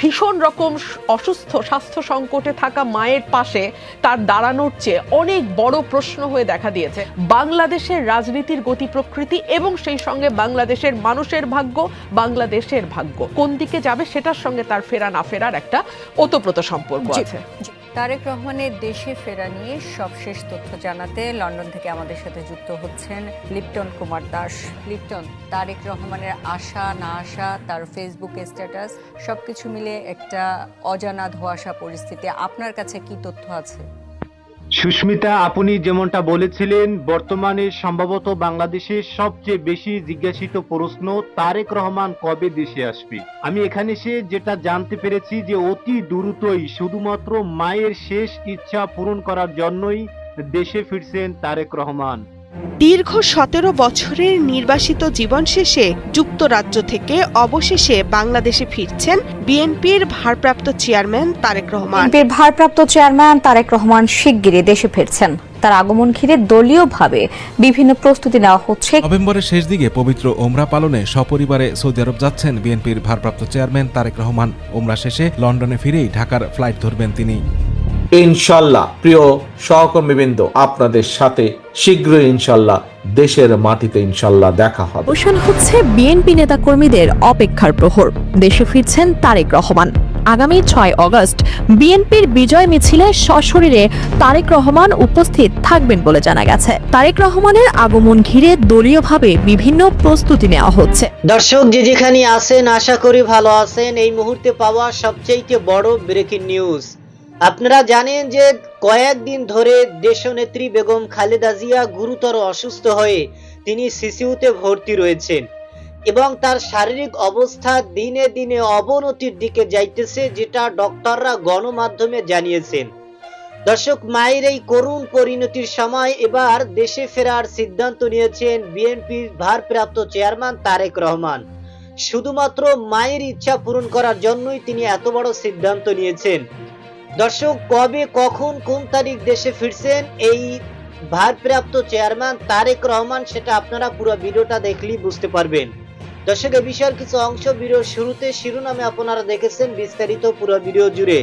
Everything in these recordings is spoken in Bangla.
ভীষণ রকম অসুস্থ স্বাস্থ্য সংকটে থাকা মায়ের পাশে তার দাঁড়ানোর চেয়ে অনেক বড় প্রশ্ন হয়ে দেখা দিয়েছে। বাংলাদেশের রাজনীতির গতি প্রকৃতি এবং সেই সঙ্গে বাংলাদেশের মানুষের ভাগ্য বাংলাদেশের ভাগ্য। কোন দিকে যাবে সেটার সঙ্গে তার ফেরা না ফেরার একটা ওতপ্রোত সম্পর্ক আছে। তারেক রহমানের দেশে ফেরা নিয়ে সবশেষ তথ্য জানাতে লন্ডন থেকে আমাদের সাথে যুক্ত হচ্ছেন লিপ্টন কুমার দাস। লিপটন, তারেক রহমানের আশা, না আসা তার ফেসবুক স্ট্যাটাস সবকিছু মিলে একটা অজানা ধোয়াশা পরিস্থিতি। আপনার কাছে কি তথ্য আছে? সুস্মিতা, আপনি যেমনটা বলেছিলেন, বর্তমানে সম্ভবত বাংলাদেশের সবচেয়ে বেশি জিজ্ঞাসিত প্রশ্ন, তারেক রহমান কবে দেশে আসবে? আমি এখানে এসে যেটা জানতে পেরেছি যে অতি দ্রুতই, শুধুমাত্র মায়ের শেষ ইচ্ছা পূরণ করার জন্যই দেশে ফিরছেন তারেক রহমান। দীর্ঘ সতেরো বছরের নির্বাসিত জীবন শেষে যুক্তরাজ্য থেকে অবশেষে বাংলাদেশে ফিরছেন বিএনপির ভারপ্রাপ্ত চেয়ারম্যান তারেক রহমান। বিএনপির ভারপ্রাপ্ত চেয়ারম্যান তারেক রহমান শিগগিরই দেশে ফিরছেন। তার আগমন ঘিরে দলীয়ভাবে বিভিন্ন প্রস্তুতি নেওয়া হচ্ছে। নভেম্বরের শেষ দিকে পবিত্র ওমরা পালনে সপরিবারে সৌদি আরব যাচ্ছেন বিএনপির ভারপ্রাপ্ত চেয়ারম্যান তারেক রহমান। ওমরা শেষে লন্ডনে ফিরেই ঢাকার ফ্লাইট ধরবেন তিনি। ইনশাল্লাহ প্রিয় সহকর্মীবৃন্দ আপনাদের সাথে শীঘ্রই ইনশাল্লাহ দেশের মাটিতে ইনশাল্লাহ দেখা হবে। অবসান হচ্ছে বিএনপি নেতাকর্মীদের অপেক্ষার প্রহর। দেশে ফিরছেন তারেক রহমান। আগামী ছয় অগস্ট বিএনপির বিজয় মিছিলে সশরীরে তারেক রহমান উপস্থিত থাকবেন বলে জানা গেছে। তারেক রহমানের আগমন ঘিরে দলীয়ভাবে বিভিন্ন প্রস্তুতি নেওয়া হচ্ছে। দর্শক যে যেখানে আছেন আশা করি ভালো আছেন। এই মুহূর্তে পাওয়া সবচেয়ে বড় ব্রেকিং নিউজ আপনারা জানেন যে কয়েকদিন ধরে দেশনেত্রী বেগম খালেদা জিয়া গুরুতর অসুস্থ হয়ে তিনি সিসিউতে ভর্তি রয়েছেন এবং তার শারীরিক অবস্থা দিনে দিনে অবনতির দিকে যাইতেছে, যেটা ডক্টররা গণমাধ্যমে জানিয়েছেন। দর্শক, মায়ের এই করুণ পরিণতির সময় এবার দেশে ফেরার সিদ্ধান্ত নিয়েছেন বিএনপির ভারপ্রাপ্ত চেয়ারম্যান তারেক রহমান। শুধুমাত্র মায়ের ইচ্ছা পূরণ করার জন্যই তিনি এত বড় সিদ্ধান্ত নিয়েছেন। দর্শক, কবে, কখন, কোন তারিখ দেশে ফিরছেন, এই ভারপ্রাপ্ত চেয়ারম্যান তারেক রহমান, সেটা আপনারা পুরো ভিডিওটা দেখলেই বুঝতে পারবেন। দর্শক এই বিষয়ের কিছু অংশ ভিডিওর শুরুতে শিরোনামে আপনারা দেখেছেন বিস্তারিত পুরো ভিডিও জুড়ে।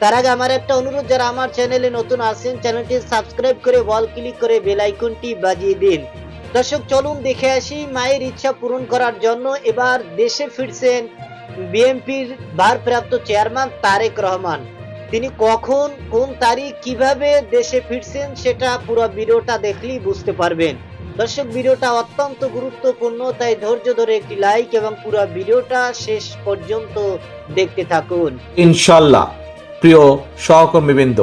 তার আগে আমার একটা অনুরোধ, যারা আমার চ্যানেলে নতুন আছেন, চ্যানেলটি সাবস্ক্রাইব করে বল ক্লিক করে বেল আইকনটি বাজিয়ে দিন। দর্শক, চলুন দেখে আসি, মায়ের ইচ্ছা পূরণ করার জন্য এবার দেশে ফিরছেন বিএনপির ভারপ্রাপ্ত চেয়ারম্যান তারেক রহমান। তিনি কখন, কোন তারিখ, কীভাবে দেশে ফিরছেন, সেটা পুরো ভিডিওটা দেখলেই বুঝতে পারবেন। দর্শক, ভিডিওটা অত্যন্ত গুরুত্বপূর্ণ, তাই ধৈর্য ধরে একটি লাইক এবং পুরো ভিডিওটা শেষ পর্যন্ত দেখতে থাকুন। ইনশাল্লাহ, প্রিয় সহকর্মীবৃন্দ,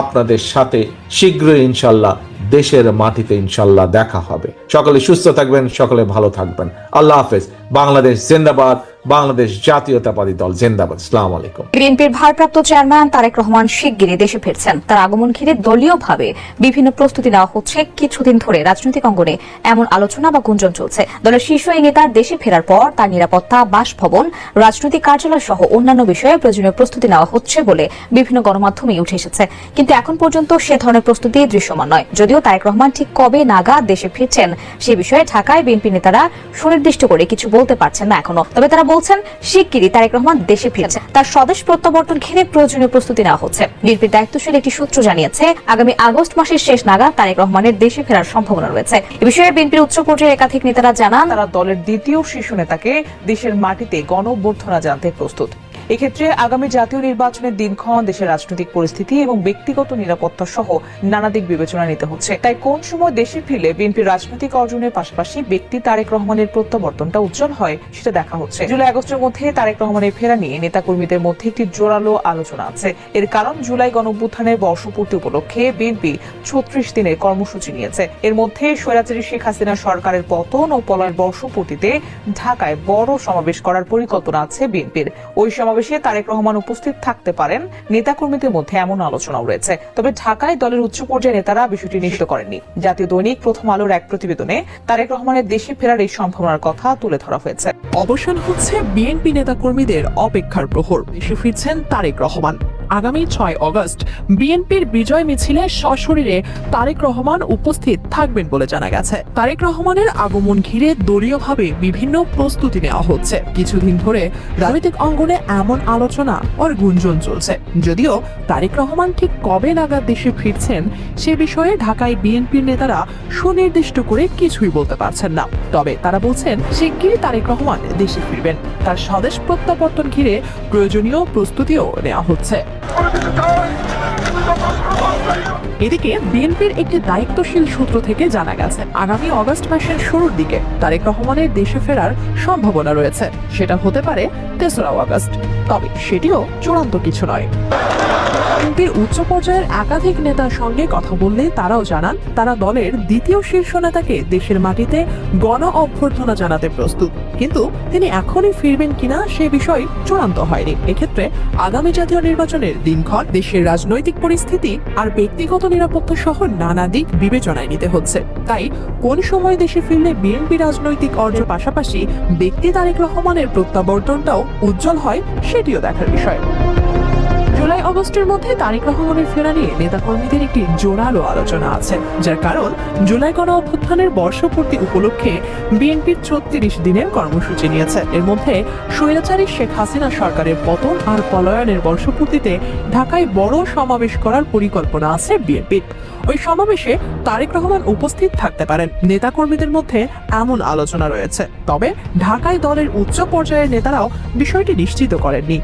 আপনাদের সাথে শীঘ্রই ইনশাল্লাহ দেশের মাটিতে ইনশাল্লাহ দেখা হবে। সকলে সুস্থ থাকবেন, সকলে ভালো থাকবেন। আল্লাহ হাফেজ। বাংলাদেশ জিন্দাবাদ, বাংলাদেশ জাতীয়তাবাদী দল জিন্দাবাদ। আসসালামু আলাইকুম। বিএনপির ভারপ্রাপ্ত চেয়ারম্যান তারেক রহমান শিগগিরই দেশে ফিরছেন। তার আগমন ঘিরে দলীয়ভাবে বিভিন্ন প্রস্তুতি নেওয়া হচ্ছে কিছুদিন ধরে রাজনৈতিক অঙ্গনে। এমন আলোচনা বা গুঞ্জন চলছে। দলের শীর্ষ এই নেতার দেশে ফেরার পর তার নিরাপত্তা, বাসভবন, রাজনৈতিক কার্যালয় সহ অন্যান্য বিষয়ে প্রয়োজনীয় প্রস্তুতি নেওয়া হচ্ছে বলে বিভিন্ন গণমাধ্যমে উঠে এসেছে। কিন্তু এখন পর্যন্ত সে ধরনের প্রস্তুতি দৃশ্যমান নয়। যদিও তারেক রহমান ঠিক কবে নাগাদ দেশে ফিরছেন, সে বিষয়ে ঢাকায় বিএনপি নেতারা সুনির্দিষ্ট করে কিছু বলতে পারছেন না এখনও। তবে তারা বলছেন, শিগগিরই তারেক রহমান দেশে ফিরছে তার স্বদেশ প্রত্যাবর্তন ঘিরে প্রয়োজনীয় প্রস্তুতি নেওয়া হচ্ছে। বিএনপির দায়িত্বশীল একটি সূত্র জানিয়েছে, আগামী আগস্ট মাসের শেষ নাগাদ তারেক রহমানের দেশে ফেরার সম্ভাবনা রয়েছে। এ বিষয়ে বিএনপির উচ্চ পর্যায়ের একাধিক নেতারা জানান, তারা দলের দ্বিতীয় শীর্ষ নেতাকে দেশের মাটিতে গণঅভ্যর্থনা জানতে প্রস্তুত। এক্ষেত্রে আগামী জাতীয় নির্বাচনের দিনক্ষণ দেশের রাজনৈতিক পরিস্থিতি এবং ব্যক্তিগত নিরাপত্তা সহ নানা দিক বিবেচনা নিতে হচ্ছে। তাই কোন সময় দেশে ফিরলে বিএনপির রাজনৈতিক অর্জনের পাশাপাশি ব্যক্তি তারেক রহমানের প্রত্যাবর্তনটা উজ্জ্বল হয় সেটা দেখা হচ্ছে। জুলাই আগস্টের মধ্যে তারেক রহমানের ফেরা নিয়ে নেতাকর্মীদের মধ্যে একটি জোরালো আলোচনা আছে। এর কারণ জুলাই গণঅভ্যুত্থানের বর্ষপূর্তি উপলক্ষে বিএনপি ছত্রিশ দিনের কর্মসূচি নিয়েছে। এর মধ্যে স্বৈরাচারী শেখ হাসিনা সরকারের পতন ও পলায়ের বর্ষপূর্তিতে ঢাকায় বড় সমাবেশ করার পরিকল্পনা আছে বিএনপির। ওই সমাবেশে তারেক রহমান উপস্থিত থাকতে পারেন। নেতাকর্মীদের মধ্যে এমন আলোচনাও রয়েছে। তবে ঢাকায় দলের উচ্চ পর্যায়ের নেতারা বিষয়টি নিশ্চিত করেননি। জাতীয় দৈনিক প্রথম আলোর এক প্রতিবেদনে তারেক রহমানের দেশে ফেরার এই সম্ভাবনার কথা তুলে ধরা হয়েছে। অবসান হচ্ছে বিএনপি নেতা কর্মীদের অপেক্ষার প্রহর। দেশে ফিরছেন তারেক রহমান। আগামী ছয় অগস্ট বিএনপির বিজয় মিছিলে সশরীরে তারেক রহমান উপস্থিত থাকবেন বলে জানা গেছে। তারেক রহমানের আগমন ঘিরে দলীয়ভাবে বিভিন্ন প্রস্তুতি নেওয়া হচ্ছে। কিছুদিন ধরে রাজনৈতিক অঙ্গনে এমন আলোচনা ওর গুঞ্জন চলছে। যদিও তারেক রহমান ঠিক কবে নাগাদ দেশে ফিরছেন সে বিষয়ে ঢাকায় বিএনপির নেতারা সুনির্দিষ্ট করে কিছুই বলতে পারছেন না। তবে তারা বলছেন, শিগগিরই তারেক রহমান দেশে ফিরবেন। তার স্বদেশ প্রত্যাবর্তন ঘিরে প্রয়োজনীয় প্রস্তুতিও নেওয়া হচ্ছে। এদিকে বিএনপির একটি দায়িত্বশীল সূত্র থেকে জানা গেছে, আগামী অগস্ট মাসের শুরুর দিকে তারেক রহমানের দেশে ফেরার সম্ভাবনা রয়েছে। সেটা হতে পারে তেসরা আগস্ট তবে সেটিও চূড়ান্ত কিছু নয়। বিএনপির উচ্চ পর্যায়ের একাধিক নেতার সঙ্গে কথা বললে তারাও জানান, তারা দলের দ্বিতীয় শীর্ষ নেতাকে দেশের মাটিতে গণ অভ্যর্থনা জানাতে প্রস্তুত। কিন্তু তিনি এখনই ফিরবেন কিনা সে বিষয় চূড়ান্ত হয়নি। এক্ষেত্রে আগামী জাতীয় নির্বাচনের দিনক্ষণ দেশের রাজনৈতিক পরিস্থিতি আর ব্যক্তিগত নিরাপত্তা সহ নানা দিক বিবেচনায় নিতে হচ্ছে। তাই কোন সময় দেশে ফিরলে বিএনপি রাজনৈতিক অর্জন পাশাপাশি ব্যক্তি তারেক রহমানের প্রত্যাবর্তনটাও উজ্জ্বল হয়, সেটিও দেখার বিষয়। জুলাই অগস্টের মধ্যে তারেক রহমানের ফেরা নিয়ে নেতাকর্মীদের একটি জোরালো আলোচনা আছে, যার কারণ জুলাই গণ অভ্যুত্থানের বর্ষপূর্তি উপলক্ষে বিএনপির ছত্রিশ দিনের কর্মসূচি নিয়েছে। এর মধ্যে স্বৈরাচারী শেখ হাসিনা সরকারের পতন আর পলায়নের বর্ষপূর্তিতে ঢাকায় বড় সমাবেশ করার পরিকল্পনা আছে বিএনপির। ওই সমাবেশে তারেক রহমান উপস্থিত থাকতে পারেন। নেতাকর্মীদের মধ্যে এমন আলোচনা রয়েছে। তবে ঢাকায় দলের উচ্চ পর্যায়ের নেতারাও বিষয়টি নিশ্চিত করেননি।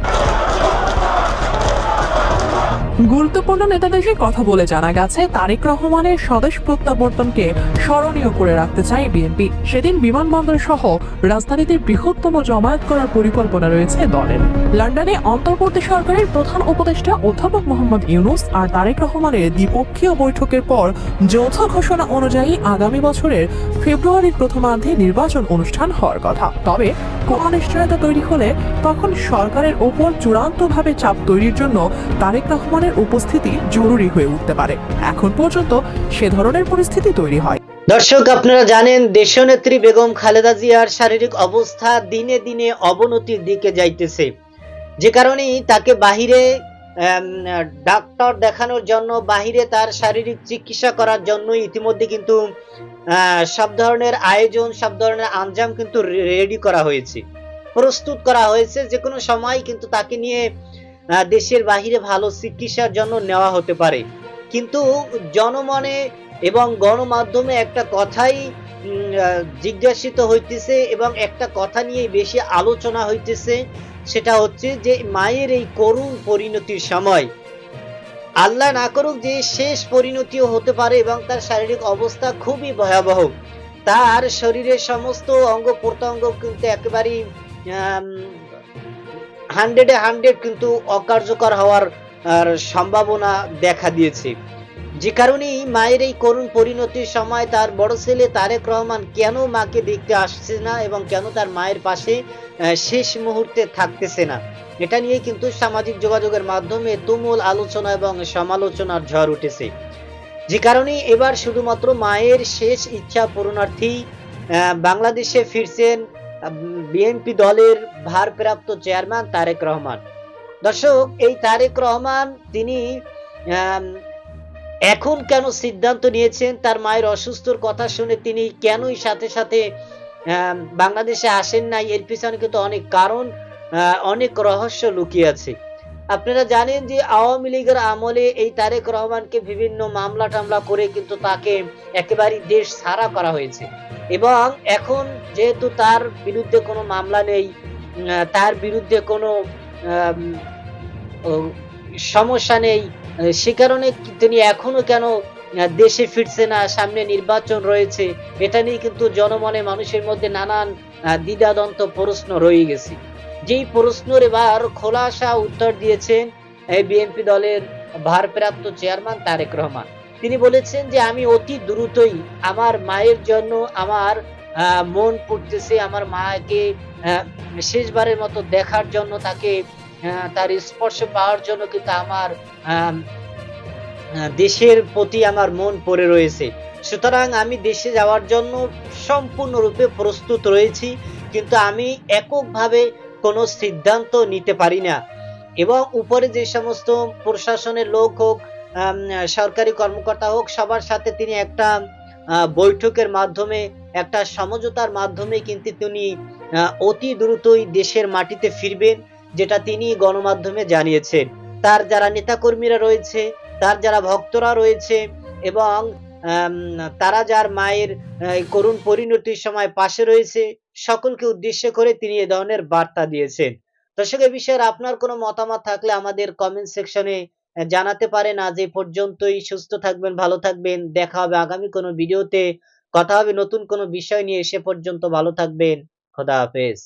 গুরুত্বপূর্ণ নেতাদের সঙ্গে কথা বলে জানা গেছে, তারেক রহমানের স্বদেশ প্রত্যাবর্তনকে স্মরণীয় করে রাখতে চায় বিএনপি। সেদিন বিমানবন্দর সহ রাজধানীতে বৃহত্তম জমায়েত করার পরিকল্পনা রয়েছে দলের। লন্ডনে অন্তর্বর্তী সরকারের প্রধান উপদেষ্টা অধ্যাপক মোহাম্মদ ইউনুস আর তারেক রহমানের দ্বিপক্ষীয় বৈঠকের পর যৌথ ঘোষণা অনুযায়ী আগামী বছরের ফেব্রুয়ারির প্রথমার্ধে নির্বাচন অনুষ্ঠান হওয়ার কথা। তবে কোনো অনিশ্চয়তা তৈরি হলে তখন সরকারের ওপর চূড়ান্তভাবে চাপ তৈরির জন্য তারেক রহমানের উপস্থিতি জরুরি হয়ে উঠতে পারে। এখন পর্যন্ত সে ধরনের পরিস্থিতি তৈরি হয়। দর্শক, আপনারা জানেন দেশনেত্রী বেগম খালেদা জিয়ার শারীরিক অবস্থা দিনে দিনে অবনতির দিকে যাইতেছে। যে কারণেই তাকে বাহিরে ডাক্তার দেখানোর জন্য, বাহিরে তার শারীরিক চিকিৎসা করার জন্য ইতিমধ্যে কিন্তু সব ধরনের আয়োজন, সব ধরনের আঞ্জাম কিন্তু রেডি করা হয়েছে। প্রস্তুত করা হয়েছে যে কোনো সময় কিন্তু তাকে নিয়ে দেশের বাহিরে ভালো চিকিৎসার জন্য নেওয়া হতে পারে। কিন্তু জনমনে এবং গণমাধ্যমে একটা কথাই জিজ্ঞাসিত হইতেছে এবং একটা কথা নিয়ে বেশি আলোচনা হইতেছে, সেটা হচ্ছে যে মায়ের এই করুণ পরিণতির সময়। আল্লাহ না করুক যে শেষ পরিণতিও হতে পারে এবং তার শারীরিক অবস্থা খুবই ভয়াবহ। তার শরীরের সমস্ত অঙ্গ প্রত্যঙ্গ কিন্তু একেবারেই হান্ড্রেডে হান্ড্রেড কিন্তু অকার্যকর হওয়ার সম্ভাবনা দেখা দিয়েছে। যে কারণেই মায়ের এই করুণ পরিণতির সময় তার বড় ছেলে তারেক রহমান কেন মাকে দেখতে আসছে না এবং কেন তার মায়ের পাশে শেষ মুহূর্তে থাকতেছে না? এটা নিয়ে কিন্তু সামাজিক যোগাযোগের মাধ্যমে তুমুল আলোচনা এবং সমালোচনার ঝড় উঠেছে। যে কারণে এবার শুধুমাত্র মায়ের শেষ ইচ্ছা পূরণার্থী বাংলাদেশে ফিরছেন বিএনপি দলের ভারপ্রাপ্ত চেয়ারম্যান তারেক রহমান। দর্শক, এই তারেক রহমান, তিনি এখন কেন সিদ্ধান্ত নিয়েছেন? তার মায়ের অসুস্থর কথা শুনে তিনি কেনই সাথে সাথে বাংলাদেশে আসেন নাই? এর পিছনে কিন্তু অনেক কারণ অনেক রহস্য লুকিয়ে আছে। আপনারা জানেন যে আওয়ামী লীগের আমলে এই তারেক রহমানকে বিভিন্ন মামলা টামলা করে কিন্তু তাকে একেবারে দেশ ছাড়া করা হয়েছে। এবং এখন যেহেতু তার বিরুদ্ধে কোনো মামলা নেই তার বিরুদ্ধে কোনো সমস্যা নেই সে কারণে তিনি এখনও কেন দেশে ফিরছে না সামনে নির্বাচন রয়েছে এটা নিয়ে কিন্তু জনমনে মানুষের মধ্যে নানান আহ, দ্বিধাদ্বন্দ্ব প্রশ্ন রয়ে গেছে। যেই প্রশ্নের এবার খোলাসা উত্তর দিয়েছেন বিএনপি দলের ভারপ্রাপ্ত চেয়ারম্যান তারেক রহমান। তিনি বলেছেন যে আমি অতি দ্রুতই আমার মায়ের জন্য আমার মন পড়তেছে, আমার মাকে শেষবারের মতো দেখার জন্য তাকে তার স্পর্শ পাওয়ার জন্য কিন্তু আমার দেশের প্রতি আমার মন পড়ে রয়েছে। সুতরাং আমি দেশে যাওয়ার জন্য সম্পূর্ণরূপে প্রস্তুত রয়েছি, কিন্তু আমি এককভাবে কোনো সিদ্ধান্ত নিতে পারি না। এবং উপরে যে সমস্ত প্রশাসনের লোক হোক সরকারি কর্মকর্তা হোক, সবার সাথে তিনি একটা বৈঠকের মাধ্যমে, একটা সমঝোতার মাধ্যমে কিন্তু তিনি অতি দ্রুতই দেশের মাটিতে ফিরবেন, যেটা তিনি গণমাধ্যমে জানিয়েছেন। তার যারা নেতাকর্মীরা রয়েছে, তার যারা ভক্তরা রয়েছে, এবং তারা যার মায়ের করুণ পরিণতির সময় পাশে রয়েছে, সকলকে উদ্দেশ্য করে তিনি এ ধরনের বার্তা দিয়েছেন। দর্শক, এ বিষয়ে আপনার কোনো মতামত থাকলে আমাদের কমেন্ট সেকশনে জানাতে পারে না যে পর্যন্তই সুস্থ থাকবেন, ভালো থাকবেন। দেখা হবে আগামী কোনো ভিডিওতে। কথা হবে নতুন কোনো বিষয় নিয়ে। সে পর্যন্ত ভালো থাকবেন। খোদা হাফেজ।